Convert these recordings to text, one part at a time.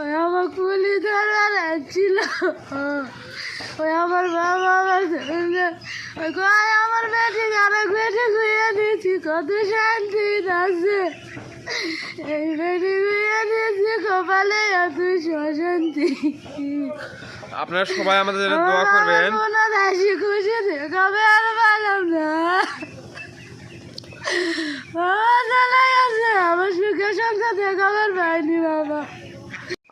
ওই আমার কুলি ধরার ছিল। ওই আমার বাবা আমার কয় আমার বেটি আরেক বেটি গুইয়ে দিয়েছি কত শান্তি আছে। এই বেটি গুইয়ে দিয়েছি কপালে এত শান্তি আপনারা সবাই আমাদের দোয়া করবেন। হাসি খুশি দেখাবে আর পারলাম না বাবা চলে গেছে আমার সুখে সংসার দেখাবার পাইনি বাবা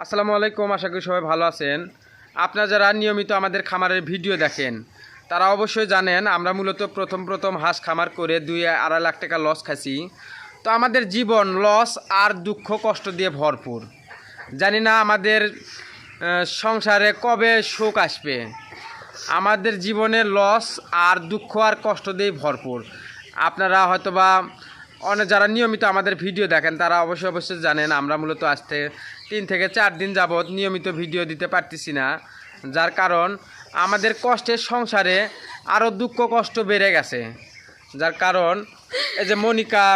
আসসালামু আলাইকুম, আশা করি সবাই ভালো আছেন। আপনারা যারা নিয়মিত আমাদের খামারের ভিডিও দেখেন, তারা অবশ্যই জানেন আমরা মূলত প্রথম প্রথম হাঁস খামার করে দুই আড়াই লাখ টাকা লস খাইছি। তো আমাদের জীবন লস আর দুঃখ কষ্ট দিয়ে ভরপুর। জানি না আমাদের সংসারে কবে সুখ আসবে। আমাদের জীবনে লস আর দুঃখ আর কষ্ট দিয়ে ভরপুর। আপনারা হয়তোবা অনেক যারা নিয়মিত আমাদের ভিডিও দেখেন, তারা অবশ্যই অবশ্যই জানেন আমরা মূলত আসতে তিন থেকে চার দিন যাবৎ নিয়মিত ভিডিও দিতে পারতেছি না। যার কারণ, আমাদের কষ্টের সংসারে আরও দুঃখ কষ্ট বেড়ে গেছে। যার কারণ, এই যে মনিকা,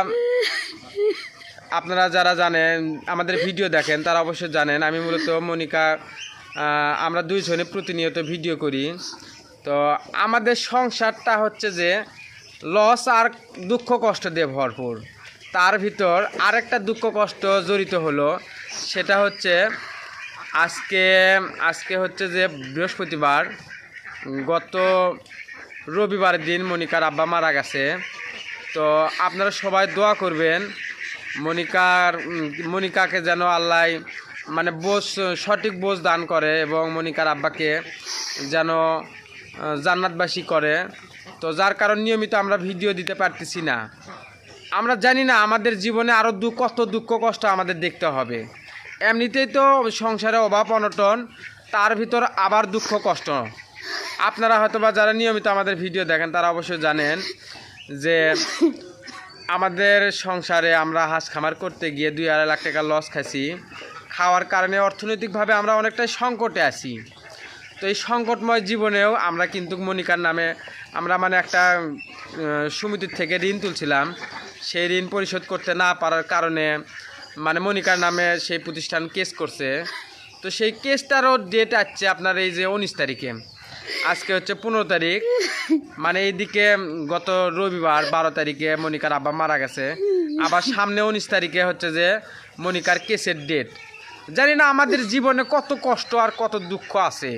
আপনারা যারা জানেন, আমাদের ভিডিও দেখেন, তারা অবশ্যই জানেন, আমি মূলত মনিকা আমরা দুইজনে প্রতিনিয়ত ভিডিও করি। তো আমাদের সংসারটা হচ্ছে যে লস আর দুঃখ কষ্ট দিয়ে ভরপুর। তার ভিতর আরেকটা দুঃখ কষ্ট জড়িত হলো, সেটা হচ্ছে আজকে আজকে হচ্ছে যে বৃহস্পতিবার, গত রবিবার দিন মনিকার আব্বা মারা গেছে। তো আপনারা সবাই দোয়া করবেন মনিকার, মনিকাকে যেন আল্লাহ মানে বোঝ, সঠিক বোঝ দান করে এবং মনিকার আব্বাকে যেন জান্নাতবাসী করে। তো যার কারণ নিয়মিত আমরা ভিডিও দিতে পারতেছি না। আমরা জানি না আমাদের জীবনে আরও দু, কত দুঃখ কষ্ট আমাদের দেখতে হবে। এমনিতেই তো সংসারে অভাব, অনটন, তার ভিতর আবার দুঃখ, কষ্ট। আপনারা হয়তো বা যারা নিয়মিত আমাদের ভিডিও দেখেন, তারা অবশ্যই জানেন যে আমাদের সংসারে আমরা হাঁস খামার করতে গিয়ে দুই আড়াই লাখ টাকা লস খাইছি। খাওয়ার কারণে অর্থনৈতিকভাবে আমরা অনেকটাই সংকটে আছি। তো এই সংকটময় জীবনেও আমরা কিন্তু মনিকার নামে আমরা মানে একটা সমিতির থেকে ঋণ তুলছিলাম। সেই ঋণ পরিশোধ করতে না পারার কারণে মানে মনিকার নামে সেই প্রতিষ্ঠান কেস করছে। তো সেই কেসটারও ডেট আসছে আপনার এই যে উনিশ তারিখে। আজকে হচ্ছে পনেরো তারিখ। মানে এইদিকে গত রবিবার বারো তারিখে মনিকার আব্বা মারা গেছে। আবার সামনে উনিশ তারিখে হচ্ছে যে মনিকার কেসের ডেট জানি না আমাদের জীবনে কত কষ্ট আর কত দুঃখ আছে।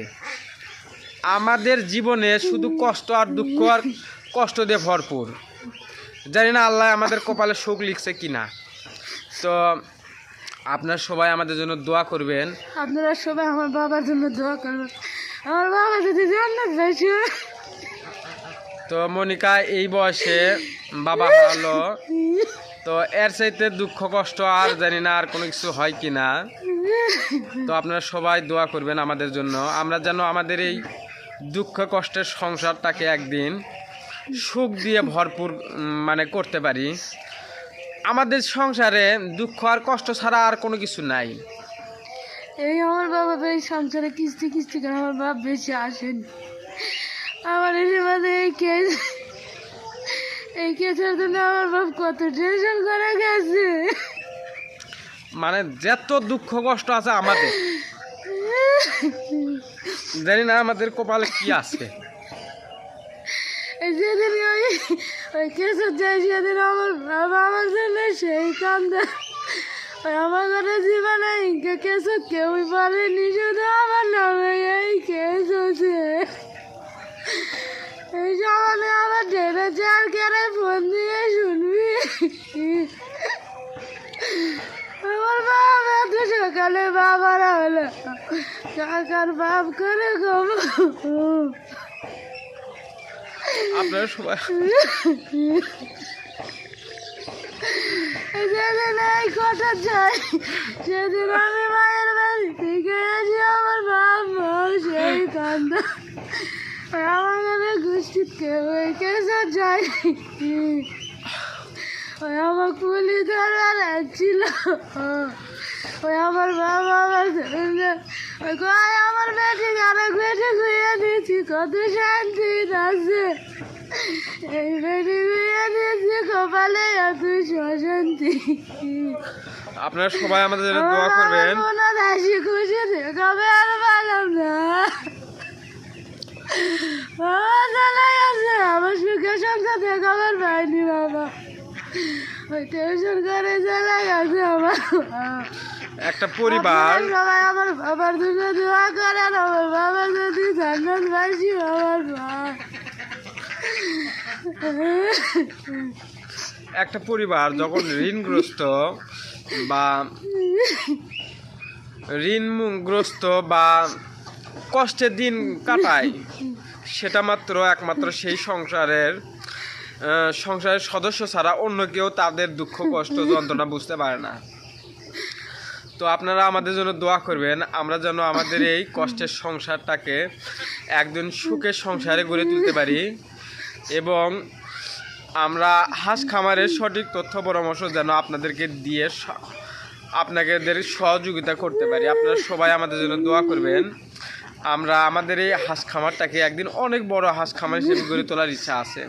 আমাদের জীবনে শুধু কষ্ট আর দুঃখ আর কষ্ট দিয়ে ভরপুর। জানি না আল্লাহ আমাদের কপালে সুখ লিখছে কিনা। তো আপনার সবাই আমাদের জন্য দোয়া করবেন। আপনারা সবাই আমার বাবার জন্য দোয়া করবেন। আমার বাবা যদি জান্নাত পাইছে তো মনিকা এই বয়সে বাবা হলো তো এর চাইতে দুঃখ, কষ্ট আর জানি না আর কোনো কিছু হয় কি না। তো আপনারা সবাই দোয়া করবেন আমাদের জন্য। আমরা যেন আমাদের এই দুঃখ, কষ্টের সংসারটাকে একদিন সুখ দিয়ে ভরপুর মানে করতে পারি। আমাদের সংসারে দুঃখ আর কষ্ট ছাড়া আর কোনো কিছু নাই। এই আমার বাবা এই সংসারে কিস্তি কিস্তি করে আমার বাপ বেশি আসেন। আমার এসে মাঝে এই কেস এই কেসের জন্য আমার বাপ কত টেনশন করে গেছে। মানে যত দুঃখ কষ্ট আছে আমাদের। জানি না আমাদের কপালে কি আছে। যেদিন ওই ওই কেসের যায় সেদিন আমার আমার জন্য সেই কান্দে। ওই আমার ঘরে জীবনে কেস কেউই পারেনি শুধু আমার নামে। সমানে আমার ডেবে চার কেড়ে ফোন দিয়ে শুনবি? আমার বাপ এত সকালে বাবারা হলো। কাকার বাপ করে গম আপনারা সবাই যেদিন এই কথা চাই সেদিন আমি মায়ের বাড়ি থেকে এসে আমার বাপ সেই কান্দ আমার কেউ ওই আমার কুলি ওই আমার বাবা ওই আমার বেটি আছে এই বেটি গুইয়ে দিয়েছি কপালে এত শান্তি আপনারা সবাই আমাদের দোয়া করবেন মনে হাসি খুশি আমার পাইনি বাবা ওই করে আমার একটা পরিবার। সবাই আমার বাবার দুটো দোয়া করেন আমার বাবার যদি আমার একটা পরিবার যখন ঋণগ্রস্ত বা ঋণগ্রস্ত বা কষ্টের দিন কাটায়। সেটা মাত্র একমাত্র সেই সংসারের সংসারের সদস্য ছাড়া অন্য কেউ তাদের দুঃখ, কষ্ট, যন্ত্রণা বুঝতে পারে না। তো আপনারা আমাদের জন্য দোয়া করবেন, আমরা যেন আমাদের এই কষ্টের সংসারটাকে একদিন সুখের সংসারে গড়ে তুলতে পারি এবং আমরা হাঁস খামারের সঠিক তথ্য, পরামর্শ যেন আপনাদেরকে দিয়ে আপনাদের সহযোগিতা করতে পারি। আপনারা সবাই আমাদের জন্য দোয়া করবেন। আমরা আমাদের এই হাঁস খামারটাকে একদিন অনেক বড় হাঁস খামার হিসেবে গড়ে তোলার ইচ্ছা আছে।